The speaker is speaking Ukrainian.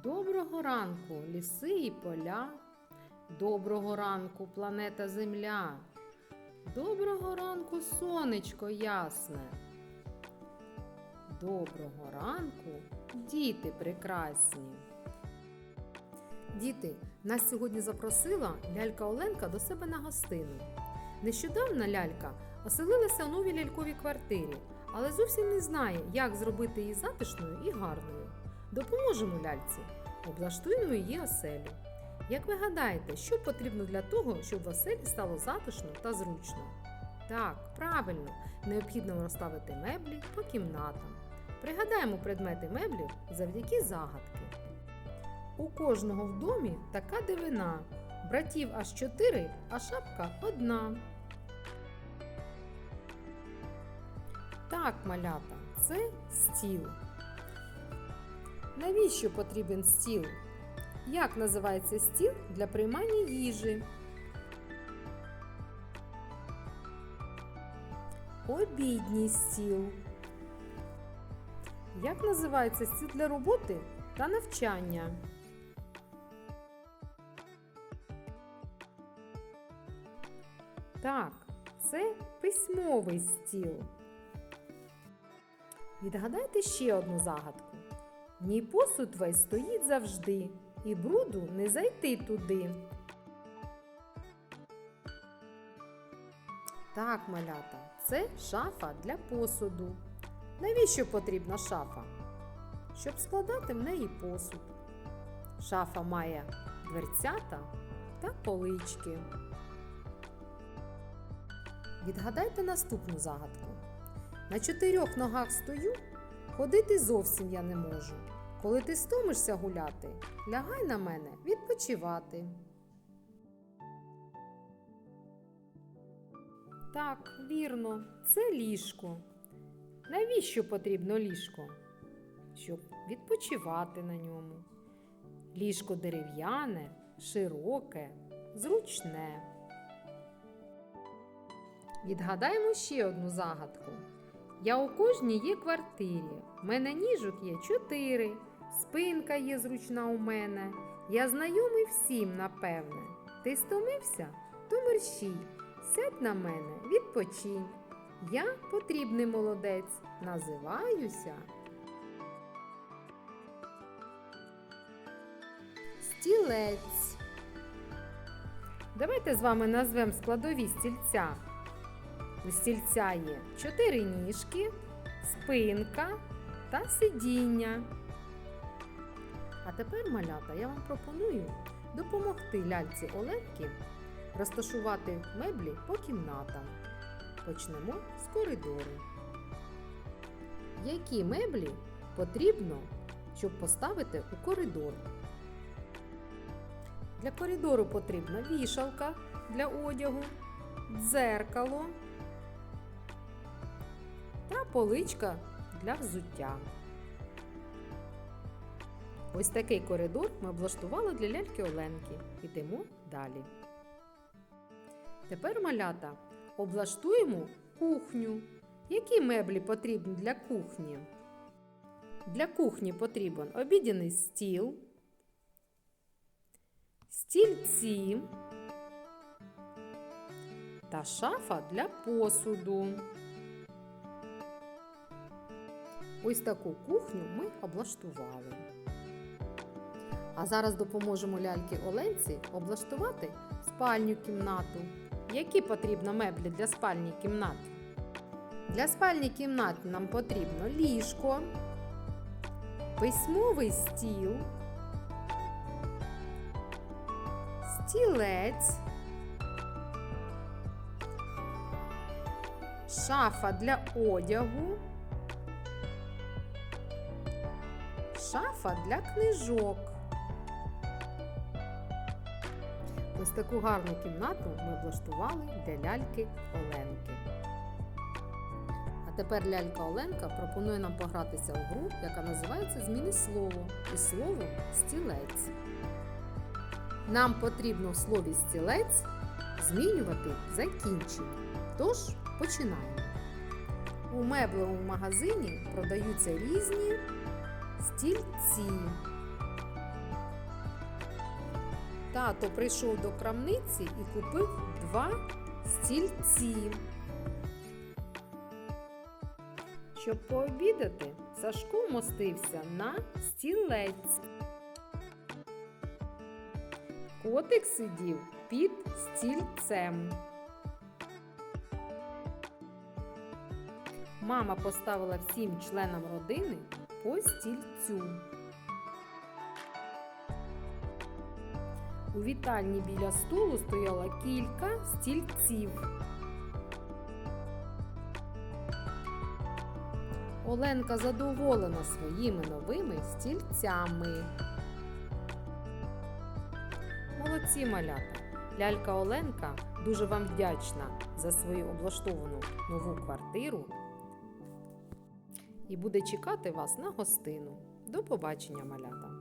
Доброго ранку, ліси і поля. Доброго ранку, планета Земля. Доброго ранку, сонечко ясне. Доброго ранку, діти прекрасні. Діти, нас сьогодні запросила лялька Оленка до себе на гостину. Нещодавно лялька оселилася у новій ляльковій квартирі, але зовсім не знає, як зробити її затишною і гарною. Допоможемо ляльці, облаштуємо її оселю. Як ви гадаєте, що потрібно для того, щоб в оселі стало затишно та зручно? Так, правильно, необхідно розставити меблі по кімнатам. Пригадаємо предмети меблів завдяки загадки. У кожного в домі така дивина. Братів аж чотири, а шапка одна. Так, малята, це стіл. Навіщо потрібен стіл? Як називається стіл для приймання їжі? Обідній стіл. Як називається стіл для роботи та навчання? Так, це письмовий стіл. Відгадайте ще одну загадку. Мій посуд весь стоїть завжди, і бруду не зайти туди. Так, малята, це шафа для посуду. Навіщо потрібна шафа? Щоб складати в неї посуд. Шафа має дверцята та полички. Відгадайте наступну загадку. На чотирьох ногах стою, ходити зовсім я не можу. Коли ти стомишся гуляти, лягай на мене відпочивати. Так, вірно, це ліжко. Навіщо потрібно ліжко? Щоб відпочивати на ньому. Ліжко дерев'яне, широке, зручне. Відгадаємо ще одну загадку. Я у кожній є квартирі. В мене ніжок є чотири. Спинка є зручна у мене. Я знайомий всім, напевне. Ти стомився? То мерщій. Сядь на мене, відпочинь. Я потрібний молодець. Називаюся. Стілець. Давайте з вами назвемо складові стільця. У стільця є чотири ніжки, спинка та сидіння. А тепер, малята, я вам пропоную допомогти ляльці Оленки розташувати меблі по кімнатам. Почнемо з коридору. Які меблі потрібно, щоб поставити у коридор? Для коридору потрібна вішалка для одягу, дзеркало та поличка для взуття. Ось такий коридор ми облаштували для ляльки Оленки. Йдемо далі. Тепер малята облаштуємо кухню. Які меблі потрібні для кухні? Для кухні потрібен обідяний стіл, стільці та шафа для посуду. Ось таку кухню ми облаштували. А зараз допоможемо ляльки Оленці облаштувати спальню кімнату. Які потрібно меблі для спальні кімнати? Для спальні кімнати нам потрібно ліжко, письмовий стіл, стілець, шафа для одягу. Шафа для книжок. Ось таку гарну кімнату ми облаштували для ляльки Оленки. А тепер лялька Оленка пропонує нам погратися у гру, яка називається Зміни слово і словом стілець. Нам потрібно в слові стілець змінювати закінчення. Тож починаємо. У меблевому магазині продаються різні стільці. Тато прийшов до крамниці і купив два стільці. Щоб пообідати, Сашко вмостився на стілець. Котик сидів під стільцем. Мама поставила всім членам родини по стільцю. У вітальні біля столу стояло кілька стільців. Оленка задоволена своїми новими стільцями. Молодці малята! Лялька Оленка дуже вам вдячна за свою облаштовану нову квартиру і буде чекати вас на гостину. До побачення, малята!